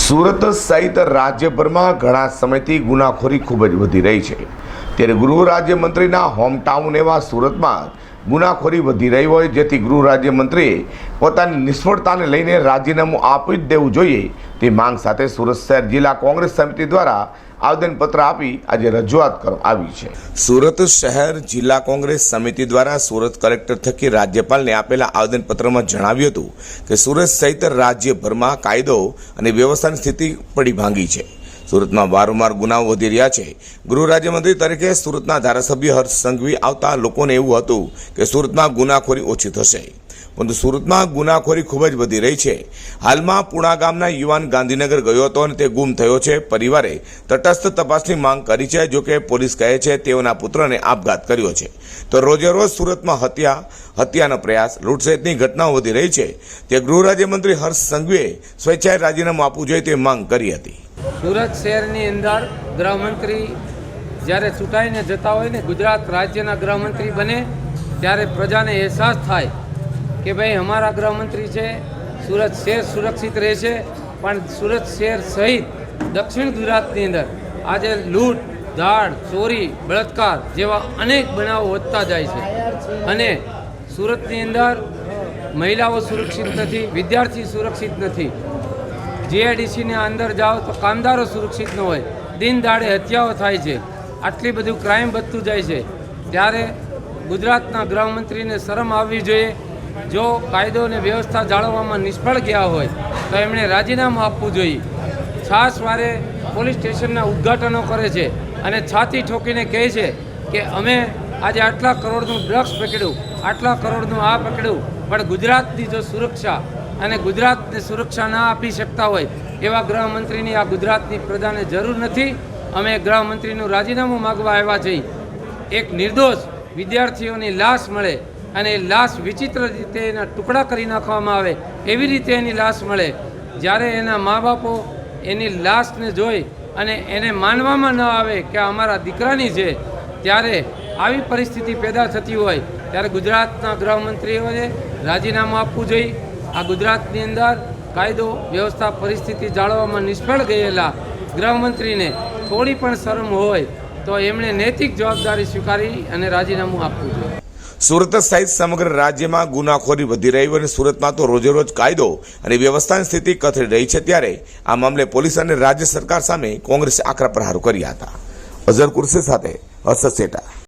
સુરત સહિત રાજ્યભરમાં ઘણા સમયથી ગુનાખોરી ખૂબ જ વધી રહી છે. ત્યારે ગૃહ રાજ્યમંત્રીના હોમટાઉન એવા સુરતમાં ગુનાખોરી વધી રહી હોય, જેથી ગૃહ રાજ્યમંત્રીએ પોતાની નિષ્ફળતાને લઈને રાજીનામું આપી જ દેવું જોઈએ. તે માંગ સાથે સુરત શહેર જિલ્લા કોંગ્રેસ સમિતિ દ્વારા આવેદનપત્ર આપી આજે રજૂઆત કરવામાં આવી છે. સુરત શહેર જિલ્લા કોંગ્રેસ સમિતિ દ્વારા સુરત કલેક્ટર થકી રાજ્યપાલને આપેલા આવેદનપત્રમાં જણાવ્યું હતું કે, સુરત સહિત રાજ્યભરમાં કાયદો અને વ્યવસ્થાની સ્થિતિ પડી ભાંગી છે. સુરતમાં વારંવાર ગુનાઓ વધી રહ્યા છે. ગૃહ રાજ્યમંત્રી તરીકે સુરતના ધારાસભ્ય હર્ષ સંઘવી આવતા લોકોને એવું હતું કે સુરતમાં ગુનાખોરી ઓછી થશે. પરંતુ સુરતમાં ગુનાખોરી ખૂબ જ વધી રહી છે. હાલમાં પુણા ગામના યુવાન ગાંધીનગર ગયો હતો અને તે ગુમ થયો છે. પરિવારે તટસ્થ તપાસની માંગ કરી છે જોકે પોલીસ કહે છે તેઓના પુત્રને આપઘાત કર્યો છે. તો રોજે રોજ સુરતમાં હત્યા, હત્યાનો પ્રયાસ લૂંટ સહિતની ઘટનાઓ વધી રહી છે. તે ગૃહ રાજ્યમંત્રી હર્ષ સંઘવીએ સ્વેચ્છાએ રાજીનામું આપવું જોઈએ તે માંગ કરી હતી. સુરત શહેરની અંદર ગૃહમંત્રી જ્યારે ચૂંટાઈને જતા હોય ને, ગુજરાત રાજ્યના ગૃહમંત્રી બને, ત્યારે પ્રજાને અહેસાસ થાય કે ભાઈ, અમારા ગૃહમંત્રી છે, સુરત શહેર સુરક્ષિત રહેશે, પણ સુરત શહેર સહિત દક્ષિણ ગુજરાતની અંદર આજે લૂંટ, ધાડ, ચોરી, બળાત્કાર જેવા અનેક બનાવો વધતા જાય છે. અને સુરતની અંદર મહિલાઓ સુરક્ષિત નથી, વિદ્યાર્થી સુરક્ષિત નથી. જીઆઈડીસીની અંદર જાઓ તો કામદારો સુરક્ષિત ન હોય. દિન દાડે હત્યાઓ થાય છે. આટલી બધું ક્રાઇમ વધતું જાય છે. ત્યારે ગુજરાતના ગૃહમંત્રીને શરમ આવવી જોઈએ. જો કાયદો અને વ્યવસ્થા જાળવવામાં નિષ્ફળ ગયા હોય, તો એમણે રાજીનામું આપવું જોઈએ. છાસ વારે પોલીસ સ્ટેશનના ઉદ્ઘાટનો કરે છે અને છાતી ઠોકીને કહે છે કે અમે આજે આટલા કરોડનું ડ્રગ્સ પકડ્યું, આટલા કરોડનું આ પકડ્યું. પણ ગુજરાતની જો સુરક્ષા અને ગુજરાતને સુરક્ષા ના આપી શકતા હોય, એવા ગૃહમંત્રીની આ ગુજરાતની પ્રજાને જરૂર નથી. અમે ગૃહમંત્રીનું રાજીનામું માગવા આવ્યા છીએ એક નિર્દોષ વિદ્યાર્થીઓની લાશ મળે અને એ લાશ વિચિત્ર રીતે એના ટુકડા કરી નાખવામાં આવે, એવી રીતે એની લાશ મળે. જ્યારે એના મા બાપો એની લાશને જોઈ અને એને માનવામાં ન આવે કે અમારા દીકરાની છે ત્યારે આવી પરિસ્થિતિ પેદા થતી હોય, ત્યારે ગુજરાતના ગૃહમંત્રીઓને રાજીનામું આપવું જોઈએ. આ ગુજરાતની અંદર કાયદો, વ્યવસ્થા, પરિસ્થિતિ જાળવવામાં નિષ્ફળ ગયેલા ગૃહમંત્રીને થોડી પણ શરમ હોય, તો એમણે નૈતિક જવાબદારી સ્વીકારી અને રાજીનામું આપવું જોઈએ. સુરત સહિત સમગ્ર રાજ્યમાં ગુનાખોરી વધી રહી હોય અને સુરતમાં તો રોજે રોજ કાયદો અને વ્યવસ્થાની સ્થિતિ કથળી રહી છે, ત્યારે આ મામલે પોલીસ અને રાજ્ય સરકાર સામે કોંગ્રેસે આકરા પ્રહારો કર્યા હતા. અઝર કુર્સી સાથે શેઠા